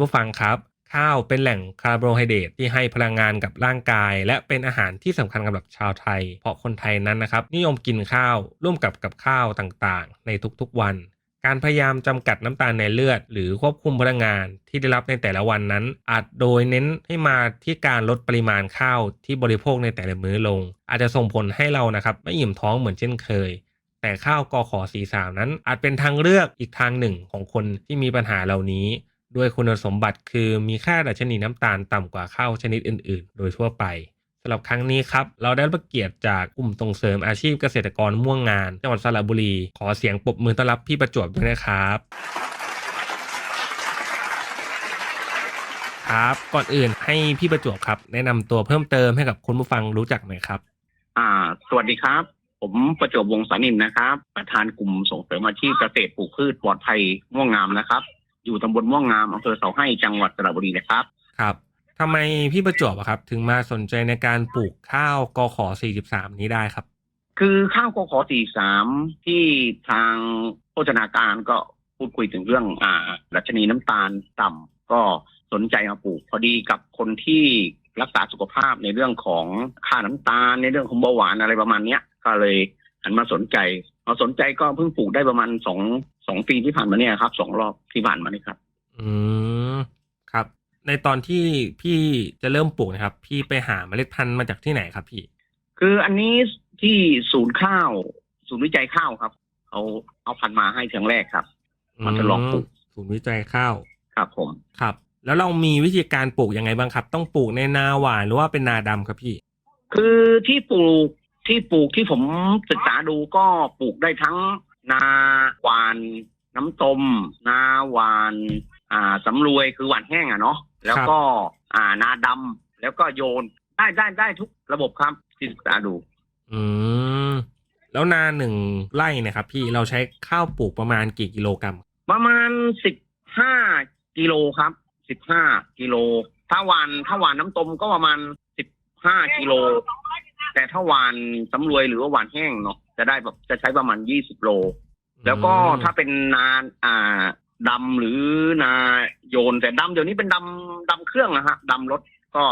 ผู้ฟังครับ ข้าวเป็นแหล่งคาร์โบไฮเดรตที่ให้พลังงานกับร่างกาย และเป็นอาหารที่สำคัญสำหรับชาวไทย เพราะคนไทยนั้นนะครับนิยมกินข้าวร่วมกับกับข้าวต่างๆ ในทุกๆวันการพยายามจำกัดน้ำตาลในเลือด หรือควบคุมพลังงานที่ได้รับในแต่ละวันนั้น อาจโดยเน้นให้มาที่การลดปริมาณข้าวที่บริโภคในแต่ละมื้อลง อาจจะส่งผลให้เรานะครับไม่อิ่มท้องเหมือนเช่นเคย แต่ข้าวกอขอสีสามนั้น อาจเป็นทางเลือกอีกทางหนึ่งของคนที่มีปัญหาเหล่านี้ ด้วยคุณสมบัติคือมีค่าดัชนีน้ำตาลต่ำกว่าข้าวชนิดอื่น ๆ โดยทั่วไปสำหรับครั้งนี้ครับ เราได้รับเกียรติจากกลุ่มส่งเสริมอาชีพเกษตรกรม่วงงานจังหวัดสระบุรี ขอเสียงปรบมือต้อนรับพี่ประจวบด้วยนะครับครับก่อนอื่นให้พี่ประจวบครับ แนะนำตัวเพิ่มเติมให้กับคุณผู้ฟังรู้จักหน่อยครับ อ่า สวัสดีครับ ผมประจวบวงศานินนะครับ ประธานกลุ่มส่งเสริมอาชีพเกษตรปลูกพืชปลอดภัยม่วงงามนะครับ อยู่ตำบลม่วงงามอำเภอเสาให้จังหวัดสระบุรีนะครับ ครับทำไมพี่ประจวบอะครับ ถึงมาสนใจในการปลูกข้าวกอขอ43 นี้ได้ครับ คือข้าวกขอสี่สามที่ทางโภชนาการก็พูดคุยถึงเรื่องอ่าดัชนีน้ำตาลต่ำก็สนใจมาปลูกพอดีกับคนที่รักษาสุขภาพในเรื่องของค่าน้ำตาล ในเรื่องของเบาหวานอะไรประมาณเนี้ย ก็เลยหันมาสนใจพอสนใจก็เพิ่งปลูกได้ประมาณสอง สองปีที่ผ่านมาเนี่ยครับสองรอบที่ผ่านมานี่ครับ อืมครับ ในตอนที่พี่จะเริ่มปลูกนะครับ พี่ไปหาเมล็ดพันธุ์มาจากที่ไหนครับพี่ คืออันนี้ที่ศูนย์ข้าว ศูนย์วิจัยข้าวครับเอาเอาพันธุ์มาให้ครั้งแรกครับ มันจะลองปลูกศูนย์วิจัยข้าวครับผมครับ แล้วเรามีวิธีการปลูกยังไงบ้างครับ ต้องปลูกในนาหวานหรือว่าเป็นนาดำครับพี่ คือที่ปลูกที่ปลูกที่ผมศึกษาดูก็ปลูกได้ทั้ง นาหวานน้ำตมนาหวานอ่าสำรวยคือหวานแห้งอะเนาะแล้วก็อ่านาดำแล้วก็โยนได้ได้ได้ทุกระบบครับที่ศึกษาดู อืมแล้วนาหนึ่งไร่เนะครับ พี่เราใช้ข้าวปลูกประมาณกี่กิโลกรัม ประมาณสิบห้ากิโลครับสิบห้ากิโล ถ้าหวานถ้าหวานน้ำตมก็ประมาณสิบห้ากิโล แต่ถ้าหวานสำรวยหรือว่าหวานแห้งเนาะ จะได้แบบจะใช้ประมาณยี่สิบโล แล้วก็อืมถ้าเป็นนาอ่าดำหรือนาโยนแต่ดำเดี๋ยวนี้เป็นดำดำเครื่องนะฮะดำรถก็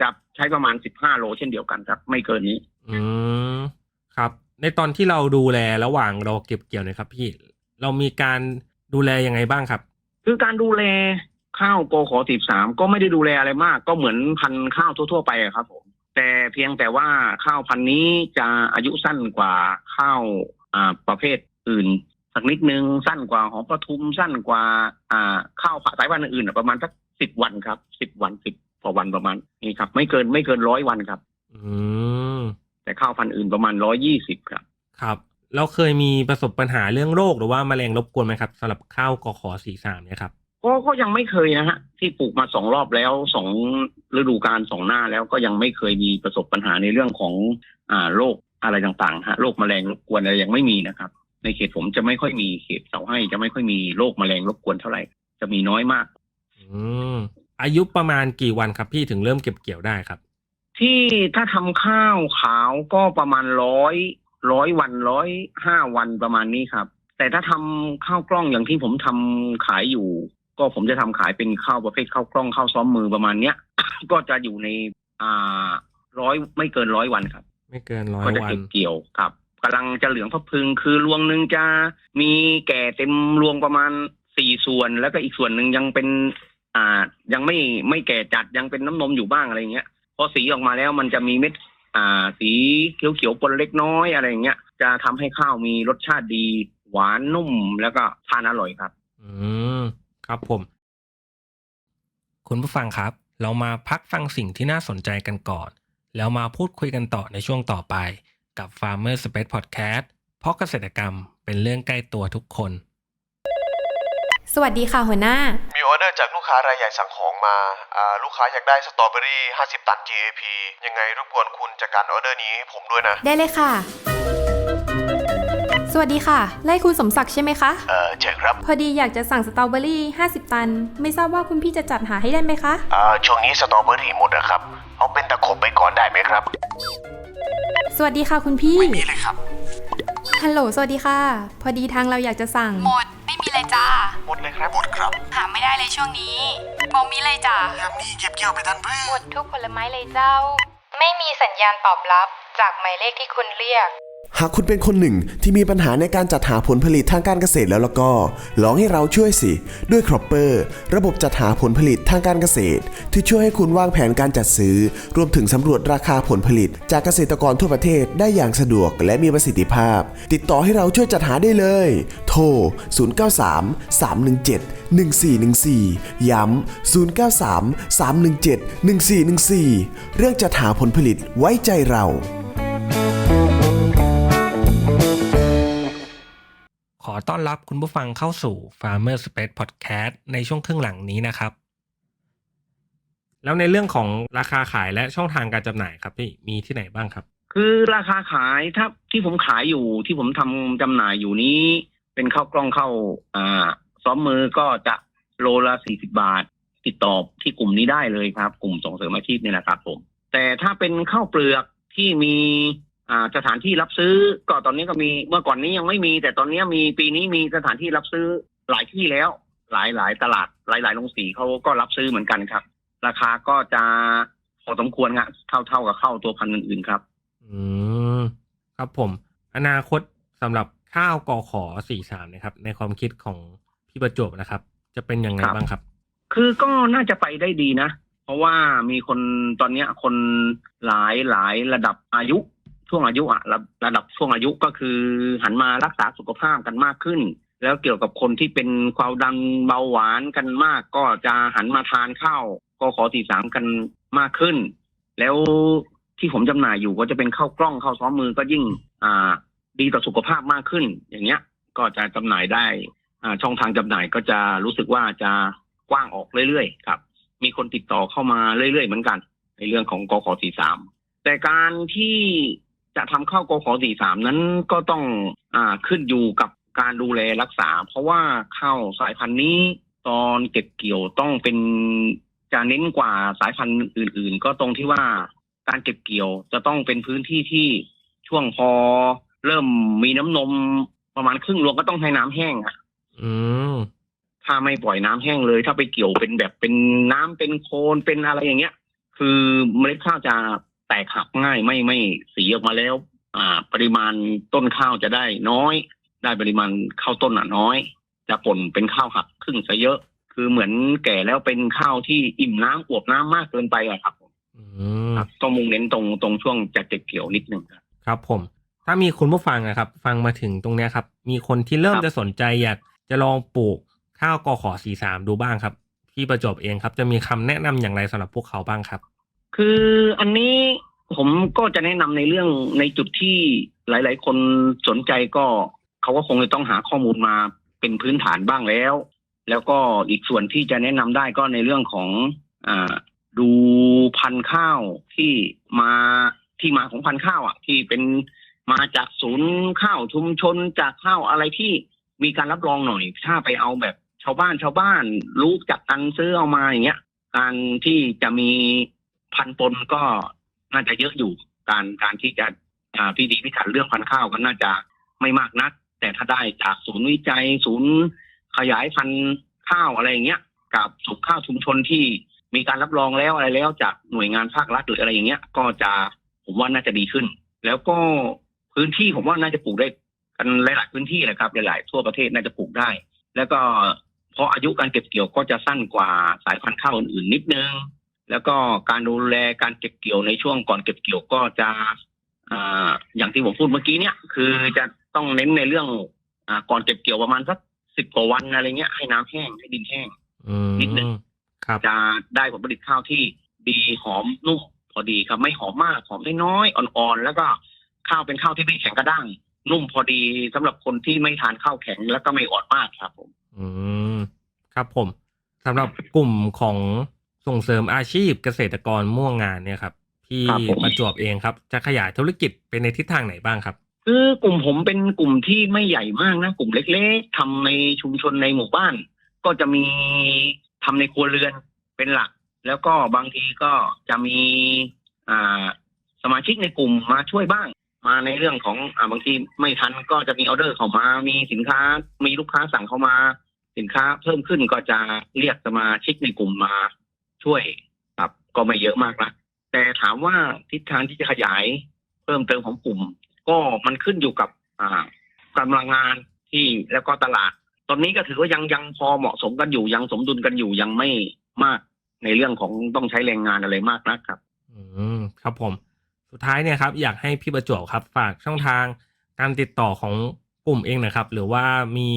จะใช้ประมาณสิบห้าโลเช่นเดียวกันครับ ไม่เกินนี้ อืมครับ ในตอนที่เราดูแลระหว่างเราเก็บเกี่ยวเนะครับ พี่เรามีการดูแลยังไงบ้างครับ คือการดูแลข้าวโกขอสิบสามก็ไม่ได้ดูแลอะไรมาก ก็เหมือนพันธุ์ข้าวทั่ว ๆ ไปอะครับผม แต่เพียงแต่ว่าข้าวพันธุ์นี้จะอายุสั้นกว่าข้าวอ่าประเภทอื่น สักนิดนึงสั้นกว่าหอมปทุมสั้นกว่าอ่าข้าวสายพันธุ์อื่นอะประมาณสักสิบวันครับสิบวันสิบต่อวันประมาณนี้ครับ ไม่เกินไม่เกินร้อยวันครับ อืมแต่ข้าวพันธุ์อื่นประมาณร้อยี่สิบครับ ครับเราเคยมีประสบปัญหาเรื่องโรคหรือว่าแมลงรบกวนไหมครับสำหรับข้าวกอขอสี่สามเนี่ยครับก็ก็ยังไม่เคยนะฮะที่ปลูกมาสองรอบแล้วสอง ฤดูกาลสองหน้าแล้วก็ยังไม่เคยมีประสบปัญหาในเรื่องของอ่าโรคอะไรต่างๆฮะโรคแมลงรบกวนอะไรยังไม่มีนะครับ ในเขตผมจะไม่ค่อยมีเขตเสาให้จะไม่ค่อยมีโรคแมลงรบกวนเท่าไหร่ จะมีน้อยมาก อืมอายุประมาณกี่วันครับพี่ถึงเริ่มเก็บเกี่ยวได้ครับ ที่ถ้าทำข้าวขาวก็ประมาณร้อยร้อยวันร้อยห้าวันประมาณนี้ครับ แต่ถ้าทำข้าวกล้องอย่างที่ผมทำขายอยู่ ก็ผมจะทำขายเป็นข้าวประเภทข้าวกล้องข้าวซ้อมมือประมาณเนี้ย ก็จะอยู่ในอ่าร้อยไม่เกินร้อยวันครับไม่เกินร้อยก็จะวัน เก็บเกี่ยวครับกำลังจะเหลืองพะพึง คือรวงหนึ่งจะมีแก่เต็มรวงประมาณสี่ส่วน แล้วก็อีกส่วนหนึ่งยังเป็น อ่า ยังไม่ไม่แก่จัดยังเป็นน้ำนมอยู่บ้างอะไรเงี้ยพอสีออกมาแล้วมันจะมีเม็ด อ่า สีเขียวๆปนเล็กน้อยอะไรเงี้ยจะทำให้ข้าวมีรสชาติดี หวานนุ่มแล้วก็ทานอร่อยครับ อืม ครับผม คุณผู้ฟังครับ เรามาพักฟังสิ่งที่น่าสนใจกันก่อน แล้วมาพูดคุยกันต่อในช่วงต่อไป กับ Farmer Space Podcast เพราะเกษตรกรรมเป็นเรื่องใกล้ตัวทุกคน สวัสดีค่ะหัวหน้า มีออเดอร์จากลูกค้ารายใหญ่สั่งของมาอ่าลูกค้าอยากได้สตรอเบอรี่ 50 ตัน GAP ยังไงรบกวนคุณจัดการออเดอร์นี้ให้ผมด้วยนะ ได้เลยค่ะส วัสดีค่ะ ไล่คุณสมศักดิ์ใช่ไหมคะ เอ่อเชิญครับ พอดีอยากจะสั่งสตรอเบอรี่ 50 ตัน ไม่ทราบว่าคุณพี่จะจัดหาให้ได้ไหมคะ อ่าช่วงนี้สตรอเบอรี่หมดนะครับ เอาเป็นตะขบไปก่อนได้ไหมครับ สวัสดีค่ะคุณพี่นี่เลยครับ ฮัลโหล สวัสดีค่ะ พอดีทางเราอยากจะสั่ง หมด ไม่มีเลยจ้า หมดเลยครับ หมดครับหาไม่ได้เลยช่วงนี้มองมีเลยจ้ายามนี้เก็บเกี่ยวไปทันเพื่หมดทุกผลไม้เลยเจ้า ไม่มีสัญญาณตอบรับจากหมายเลขที่คุณเรียก หากคุณเป็นคนหนึ่งที่มีปัญหาในการจัดหาผลผลิตทางการเกษตรแล้วแล้วก็ ลองให้เราช่วยสิ ด้วยครอปเปอร์ระบบจัดหาผลผลิตทางการเกษตร ที่ช่วยให้คุณวางแผนการจัดซื้อ รวมถึงสำรวจราคาผลผลิต จากเกษตรกรทั่วประเทศได้อย่างสะดวกและมีประสิทธิภาพ ติดต่อให้เราช่วยจัดหาได้เลย โทร 093 317 1414 ย้ำ 093 317 1414 เรื่องจัดหาผลผลิตไว้ใจเรา อต้อนรับคุณผู้ฟังเข้าสู่ Farmer Space Podcast ในช่วงครึ่งหลังนี้นะครับ แล้วในเรื่องของราคาขายและช่องทางการจำหน่ายครับพี่มีที่ไหนบ้างครับ คือราคาขายถ้าที่ผมขายอยู่ที่ผมทำจำหน่ายอยู่นี้ เป็นข้าวกล้องเข้าอ่าซ้อมมือก็จะโลละสี่สิบาท ติดต่อที่กลุ่มนี้ได้เลยครับ กลุ่มส่งเสริมอาชีพนี่แหละครับผม แต่ถ้าเป็นข้าวเปลือกที่มี สถานที่รับซื้อก็ตอนนี้ก็มีเมื่อก่อนนี้ยังไม่มี แต่ตอนนี้มีปีนี้มีสถานที่รับซื้อหลายที่แล้ว หลายหลายตลาดหลายหลายโรงสีเขาก็รับซื้อเหมือนกันครับ ราคาก็จะพอสมควรครับเท่าเท่ากับข้าวตัวพันธุ์อื่นๆครับ อืมครับผม อนาคตสำหรับข้าวกอขอสี่สามนะครับ ในความคิดของพี่ประจวบนะครับ จะเป็นยังไงครับบ้างครับ คือก็น่าจะไปได้ดีนะ เพราะว่ามีคนตอนเนี้ยคนหลายหลายระดับอายุ ช่วงอายุอะระระดับช่วงอายุก็คือ หันมารักษาสุขภาพกันมากขึ้น แล้วเกี่ยวกับคนที่เป็นความดันเบาหวานกันมาก ก็จะหันมาทานข้าวก็ขอสีสามกันมากขึ้น แล้วที่ผมจำหน่ายอยู่ก็จะเป็นข้าวกล้องข้าวซ้อมมือก็ยิ่ง อ่า ดีต่อสุขภาพมากขึ้น อย่างเงี้ย ก็จะจำหน่ายได้ อ่า ช่องทางจำหน่ายก็จะรู้สึกว่าจะกว้างออกเรื่อยๆครับ มีคนติดต่อเข้ามาเรื่อยๆเหมือนกัน ในเรื่องของกขสี่สามแต่การที่ จะทำเข้ากขอสี่สามนั้นก็ต้องอ่าขึ้นอยู่กับการดูแลรักษา เพราะว่าข้าวสายพันธุ์นี้ตอนเก็บเกี่ยวต้องเป็นจะเน้นกว่าสายพันธุ์อื่น ๆ ก็ตรงที่ว่าการเก็บเกี่ยวจะต้องเป็นพื้นที่ที่ช่วงพอเริ่มมีน้ำนมประมาณครึ่งรวงก็ต้องให้น้ำแห้งอะ อืมถ้าไม่ปล่อยน้ำแห้งเลย ถ้าไปเกี่ยวเป็นแบบเป็นน้ำเป็นโคลนเป็นอะไรอย่างเงี้ย คือเมล็ดข้าวจะ แตกหักง่ายไม่ไม่สีออกมาแล้ว อ่า ปริมาณต้นข้าวจะได้น้อย ได้ปริมาณข้าวต้นอะน้อย จะป่นเป็นข้าวหักครึ่งซะเยอะ คือเหมือนแก่แล้วเป็นข้าวที่อิ่มน้ำอวบน้ำมากเกินไปอะครับผมอืมครับต้องมุ่งเน้นตรงตรงช่วงจะเก็บเกี่ยวนิดนึงครับครับผม ถ้ามีคุณผู้ฟังนะครับ ฟังมาถึงตรงเนี้ยครับ มีคนที่เริ่มครับจะสนใจอยากจะลองปลูกข้าวกอขอสี่สามดูบ้างครับ พี่ประจวบเองครับ จะมีคำแนะนำอย่างไรสำหรับพวกเขาบ้างครับ คืออันนี้ผมก็จะแนะนำในเรื่องในจุดที่หลาย ๆ คนสนใจก็เขาก็คงจะต้องหาข้อมูลมาเป็นพื้นฐานบ้างแล้ว แล้วก็อีกส่วนที่จะแนะนำได้ก็ในเรื่องของอ่าดูพันธุ์ข้าวที่มาที่มาของพันธุ์ข้าวอะ ที่เป็นมาจากศูนย์ข้าวชุมชนจากข้าวอะไรที่มีการรับรองหน่อย ถ้าไปเอาแบบชาวบ้านชาวบ้านรู้จักกันซื้อเอามาอย่างเงี้ย การที่จะมี พันปนก็น่าจะเยอะอยู่ การการที่จะอ่าพิธีพิถันเรื่องพันธุ์ข้าวก็น่าจะไม่มากนัก แต่ถ้าได้จากศูนย์วิจัย ศูนย์ขยายพันธุ์ข้าวอะไรอย่างเงี้ย กับสุขข้าวชุมชนที่มีการรับรองแล้วอะไรแล้วจากหน่วยงานภาครัฐหรืออะไรอย่างเงี้ย ก็จะผมว่าน่าจะดีขึ้น แล้วก็พื้นที่ผมว่าน่าจะปลูกได้กันหลาย ๆ พื้นที่แหละครับหลายๆทั่วประเทศน่าจะปลูกได้ แล้วก็เพราะอายุการเก็บเกี่ยวก็จะสั้นกว่าสายพันธุ์ข้าวอื่นๆนิดนึง แล้วก็การดูแลการเก็บเกี่ยวในช่วงก่อนเก็บเกี่ยวก็จะอ่าอย่างที่ผมพูดเมื่อกี้เนี่ย คือจะต้องเน้นในเรื่องอ่าก่อนเก็บเกี่ยวประมาณสักสิบกว่าวันอะไรเงี้ยให้น้ำแห้งให้ดินแห้งอืมนิดนึงครับจะได้ผลผลิตข้าวที่ดีหอมนุ่มพอดีครับไม่หอมมากหอมน้อยๆอ่อนๆแล้วก็ข้าวเป็นข้าวที่ไม่แข็งกระด้างนุ่มพอดีสำหรับคนที่ไม่ทานข้าวแข็งแล้วก็ไม่อ่อนมากครับผม อืมครับผมสำหรับกลุ่มของ ส่งเสริมอาชีพเกษตรกรม่วงงานเนี่ยครับที่ครับผม ประจวบเองครับ จะขยายธุรกิจไปในทิศทางไหนบ้างครับ คือกลุ่มผมเป็นกลุ่มที่ไม่ใหญ่มากนะ กลุ่มเล็กๆทำในชุมชนในหมู่บ้าน ก็จะมีทำในครัวเรือนเป็นหลัก แล้วก็บางทีก็จะมีอ่าสมาชิกในกลุ่มมาช่วยบ้าง มาในเรื่องของอ่าบางทีไม่ทันก็จะมีออเดอร์เข้ามา มีสินค้า มีลูกค้าสั่งเข้ามา สินค้าเพิ่มขึ้นก็จะเรียกสมาชิกในกลุ่มมา ช่วยครับก็ไม่เยอะมากนะแต่ถามว่าทิศทางที่จะขยายเพิ่มเติมของกลุ่ม ก็มันขึ้นอยู่กับอ่ากำลังงานที่แล้วก็ตลาด ตอนนี้ก็ถือว่ายังยังพอเหมาะสมกันอยู่ยังสมดุลกันอยู่ยังไม่มากในเรื่องของต้องใช้แรงงานอะไรมากนักครับ อืมครับผม สุดท้ายเนี่ยครับ อยากให้พี่ประจวบครับ ฝากช่องทางการติดต่อของกลุ่มเองนะครับ หรือว่ามี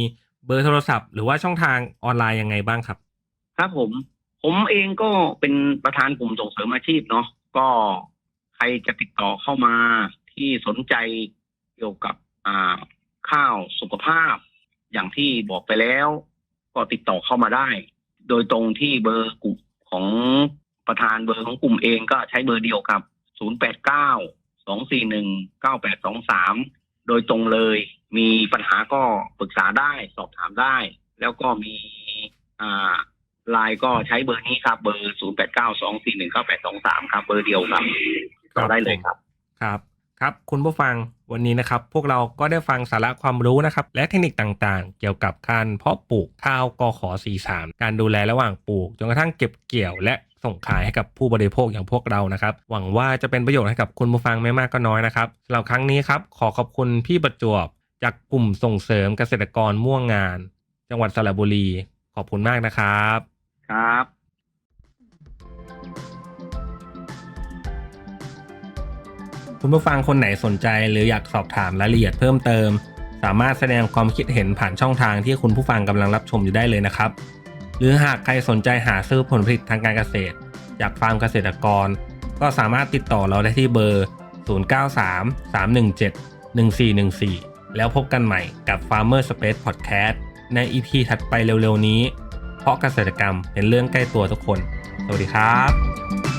เบอร์โทรศัพท์ หรือว่าช่องทางออนไลน์ยังไงบ้างครับ ครับผม ผมเองก็เป็นประธานกลุ่มส่งเสริมอาชีพเนาะก็ใครจะติดต่อเข้ามาที่สนใจเกี่ยวกับอ่าข้าวสุขภาพ อย่างที่บอกไปแล้ว ก็ติดต่อเข้ามาได้ โดยตรงที่เบอร์กลุ่มของประธานเบอร์ของกลุ่มเองก็ใช้เบอร์เดียวครับ 089 241 9823 โดยตรงเลย มีปัญหาก็ปรึกษาได้สอบถามได้ แล้วก็มีอ่า ไลน์ก็ใช้เบอร์นี้ครับ เบอร์0892419823ครับ เบอร์เดียวครับครับก็ได้เลยครับ ครับ ครับคุณผู้ฟังวันนี้นะครับ พวกเราก็ได้ฟังสาระความรู้นะครับ และเทคนิคต่างๆ เกี่ยวกับการเพาะปลูกข้าวกขอ43 การดูแลระหว่างปลูก จนกระทั่งเก็บเกี่ยวและส่งขายให้กับผู้บริโภคอย่างพวกเรานะครับ หวังว่าจะเป็นประโยชน์ให้กับคุณผู้ฟังไม่มากก็น้อยนะครับสำหรับครั้งนี้ครับ ขอขอบคุณพี่ประจวบ จากกลุ่มส่งเสริมเกษตรกรม่วงงาน จังหวัดสระบุรี ขอบคุณมากนะครับ ครับคุณผู้ฟังคนไหนสนใจหรืออยากสอบถามรายละเอียดเพิ่มเติม สามารถแสดงความคิดเห็นผ่านช่องทางที่คุณผู้ฟังกำลังรับชมอยู่ได้เลยนะครับ หรือหากใครสนใจหาซื้อผลผลิตทางการเกษตร จากฟาร์มเกษตรกร ก็สามารถติดต่อเราได้ที่เบอร์ 0933171414 แล้วพบกันใหม่กับ Farmer Space Podcast ใน EP ถัดไปเร็วๆนี้ เพราะเกษตรกรรมเป็นเรื่องใกล้ตัวทุกคน สวัสดีครับ